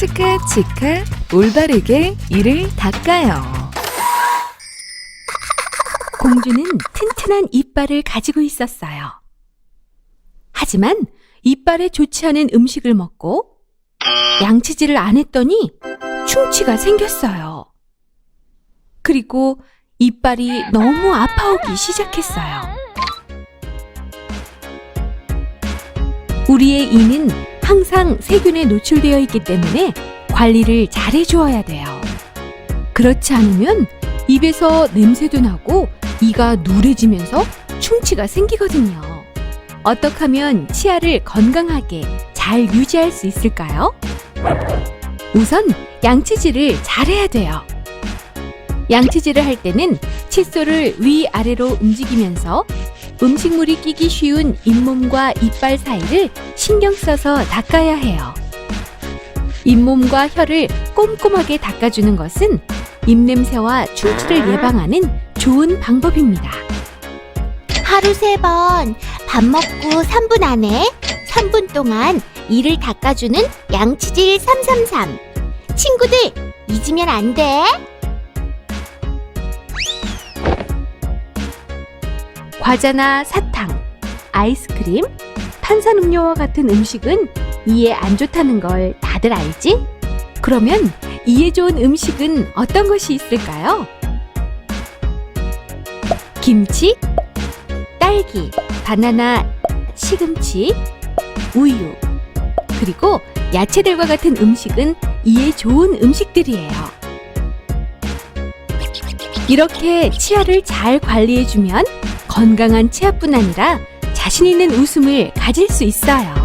치카 올바르게 이를 닦아요. 공주는 튼튼한 이빨을 가지고 있었어요. 하지만 이빨에 좋지 않은 음식을 먹고 양치질을 안 했더니 충치가 생겼어요. 그리고 이빨이 너무 아파오기 시작했어요. 우리의 이는 항상 세균에 노출되어 있기 때문에 관리를 잘 해 주어야 돼요. 그렇지 않으면 입에서 냄새도 나고 이가 누래지면서 충치가 생기거든요. 어떻게 하면 치아를 건강하게 잘 유지할 수 있을까요? 우선 양치질을 잘 해야 돼요. 양치질을 할 때는 칫솔을 위아래로 움직이면서 음식물이 끼기 쉬운 잇몸과 이빨 사이를 신경 써서 닦아야 해요. 잇몸과 혀를 꼼꼼하게 닦아주는 것은 입냄새와 충치를 예방하는 좋은 방법입니다. 하루 세 번, 밥 먹고 3분 안에 3분 동안 이를 닦아주는 양치질 333. 친구들, 잊으면 안 돼. 과자나 사탕, 아이스크림, 탄산음료와 같은 음식은 이에 안 좋다는 걸 다들 알지? 그러면 이에 좋은 음식은 어떤 것이 있을까요? 김치, 딸기, 바나나, 시금치, 우유, 그리고 야채들과 같은 음식은 이에 좋은 음식들이에요. 이렇게 치아를 잘 관리해주면 건강한 치아뿐 아니라 자신 있는 웃음을 가질 수 있어요.